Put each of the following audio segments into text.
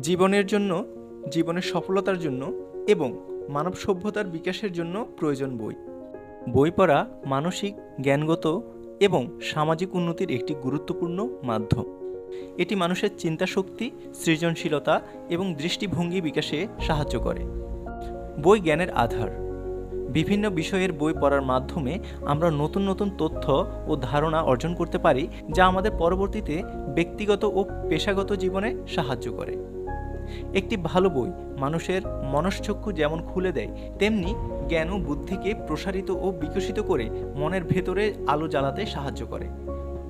জীবনের জন্য, জীবনের সফলতার জন্য এবং মানব সভ্যতার বিকাশের জন্য প্রয়োজন বই। বই পড়া মানসিক, জ্ঞানগত এবং সামাজিক উন্নতির একটি গুরুত্বপূর্ণ মাধ্যম। এটি মানুষের চিন্তাশক্তি, সৃজনশীলতা এবং দৃষ্টিভঙ্গি বিকাশে সাহায্য করে। বই জ্ঞানের আধার। বিভিন্ন বিষয়ের বই পড়ার মাধ্যমে আমরা নতুন নতুন তথ্য ও ধারণা অর্জন করতে পারি, যা আমাদের পরবর্তীতে ব্যক্তিগত ও পেশাগত জীবনে সাহায্য করে। একটি ভালো বই মানুষের মনশ্চক্ষু যেমন খুলে দেয়, তেমনি জ্ঞান ও বুদ্ধিকে প্রসারিত ও বিকশিত করে মনের ভেতরে আলো জ্বালাতে সাহায্য করে।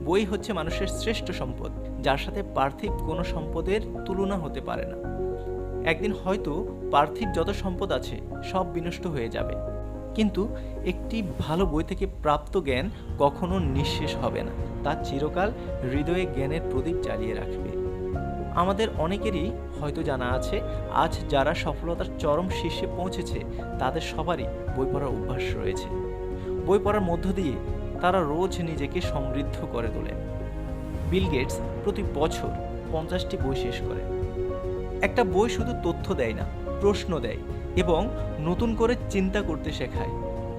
বই হচ্ছে মানুষের শ্রেষ্ঠ সম্পদ, যার সাথে পার্থিব কোনো সম্পদের তুলনা হতে পারে না। একদিন হয়তো পার্থিব যত সম্পদ আছে, সব বিনষ্ট হয়ে যাবে। কিন্তু একটি ভালো বই থেকে প্রাপ্ত জ্ঞান কখনো নিঃশেষ হবে না, তা চিরকাল হৃদয়ে জ্ঞানের প্রদীপ জ্বালিয়ে রাখবে। আমাদের অনেকেরই হয়তো জানা আছে, আজ যারা সফলতার চরম শীর্ষে পৌঁছেছে, তাদের সবারই বই পড়ার অভ্যাস রয়েছে। বই পড়ার মধ্য দিয়ে তারা রোজ নিজেকে সমৃদ্ধ করে তোলেন বিল গেটস প্রতি বছর পঞ্চাশটি বই শেষ করেন একটা বই শুধু তথ্য দেয় না, প্রশ্ন দেয় এবং নতুন করে চিন্তা করতে শেখায়।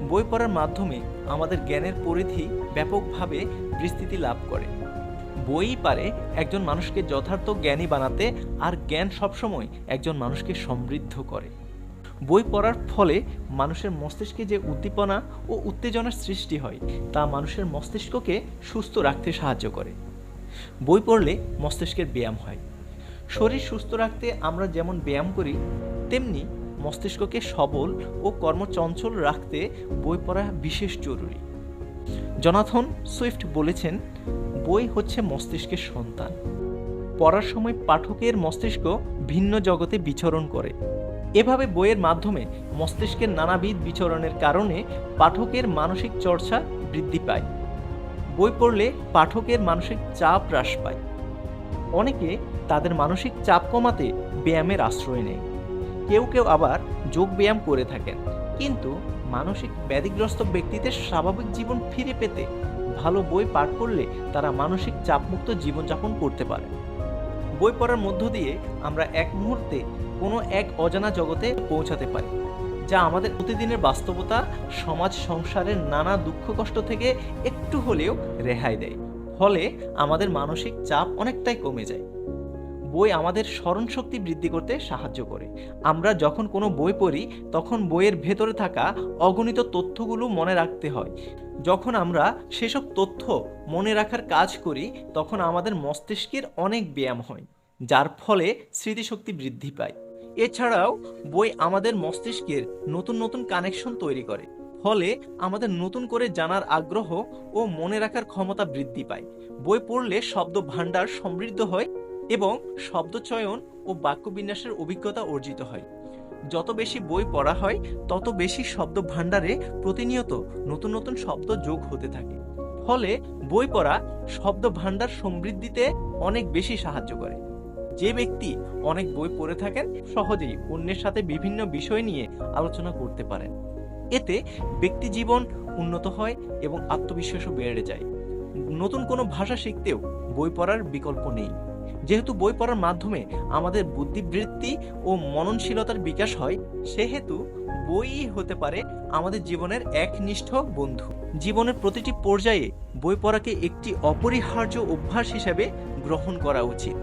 বই পড়ার মাধ্যমে আমাদের জ্ঞানের পরিধি ব্যাপকভাবে বিস্তৃতি লাভ করে। বই পারে একজন মানুষকে যথার্থ জ্ঞানী বানাতে আর জ্ঞান সবসময় একজন মানুষকে সমৃদ্ধ করে। বই পড়ার ফলে মানুষের মস্তিষ্কে যে উদ্দীপনা ও উত্তেজনার সৃষ্টি হয়, তা মানুষের মস্তিষ্ককে সুস্থ রাখতে সাহায্য করে। বই পড়লে মস্তিষ্কের ব্যায়াম হয়। শরীর সুস্থ রাখতে আমরা যেমন ব্যায়াম করি, তেমনি মস্তিষ্ককে সবল ও কর্মচঞ্চল রাখতে বই পড়া বিশেষ জরুরি। জনাথন সুইফট বলেছেন, বই হচ্ছে মস্তিষ্কের সন্তান। পড়ার সময় পাঠকের মস্তিষ্ক ভিন্ন জগতে বিচরণ করে। এভাবে বইয়ের মাধ্যমে মস্তিষ্কের নানাবিধ বিচরণের কারণে পাঠকের মানসিক চর্চা বৃদ্ধি পায়। বই পড়লে পাঠকের মানসিক চাপ হ্রাস পায়। অনেকে তাদের মানসিক চাপ কমাতে ব্যায়ামের আশ্রয় নেয়। কেউ কেউ আবার যোগ ব্যায়াম করে থাকেন। কিন্তু মানসিক ব্যাধিগ্রস্ত ব্যক্তিদের স্বাভাবিক জীবন ফিরে পেতে ভালো বই পাঠ করলে তারা মানসিক চাপমুক্ত জীবনযাপন করতে পারে। বই পড়ার মধ্য দিয়ে আমরা এক মুহূর্তে কোনো এক অজানা জগতে পৌঁছাতে পারি, যা আমাদের প্রতিদিনের বাস্তবতা, সমাজ, সংসারের নানা দুঃখ কষ্ট থেকে একটু হলেও রেহাই দেয়। ফলে আমাদের মানসিক চাপ অনেকটাই কমে যায়। বই আমাদের স্মরণশক্তি বৃদ্ধি করতে সাহায্য করে। আমরা যখন কোনো বই পড়ি, তখন বইয়ের ভেতরে থাকা অগণিত তথ্যগুলো মনে রাখতে হয়। যখন আমরা সেসব তথ্য মনে রাখার কাজ করি, তখন আমাদের মস্তিষ্কের অনেক ব্যায়াম হয়, যার ফলে স্মৃতিশক্তি বৃদ্ধি পায়। এছাড়াও, বই আমাদের মস্তিষ্কের নতুন নতুন কানেকশন তৈরি করে, ফলে আমাদের নতুন করে জানার আগ্রহ ও মনে রাখার ক্ষমতা বৃদ্ধি পায়। বই পড়লে শব্দ ভাণ্ডার সমৃদ্ধ হয় এবং শব্দচয়ন ও বাক্যবিন্যাসের অভিজ্ঞতা অর্জিত হয়। যত বেশি বই পড়া হয়, তত বেশি শব্দ ভাণ্ডারে প্রতিনিয়ত নতুন নতুন শব্দ যোগ হতে থাকে। ফলে বই পড়া শব্দ ভাণ্ডার সমৃদ্ধিতে অনেক বেশি সাহায্য করে। যে ব্যক্তি অনেক বই পড়ে থাকেন, সহজেই অন্যের সাথে বিভিন্ন বিষয় নিয়ে আলোচনা করতে পারেন। এতে ব্যক্তি জীবন উন্নত হয় এবং আত্মবিশ্বাসও বেড়ে যায়। নতুন কোনো ভাষা শিখতেও বই পড়ার বিকল্প নেই। যেহেতু বই পড়ার মাধ্যমে আমাদের বুদ্ধিবৃত্তি ও মননশীলতার বিকাশ হয়, সেহেতু বই হতে পারে আমাদের জীবনের একনিষ্ঠ বন্ধু। জীবনের প্রতিটি পর্যায়ে বই পড়াকে একটি অপরিহার্য অভ্যাস হিসেবে গ্রহণ করা উচিত।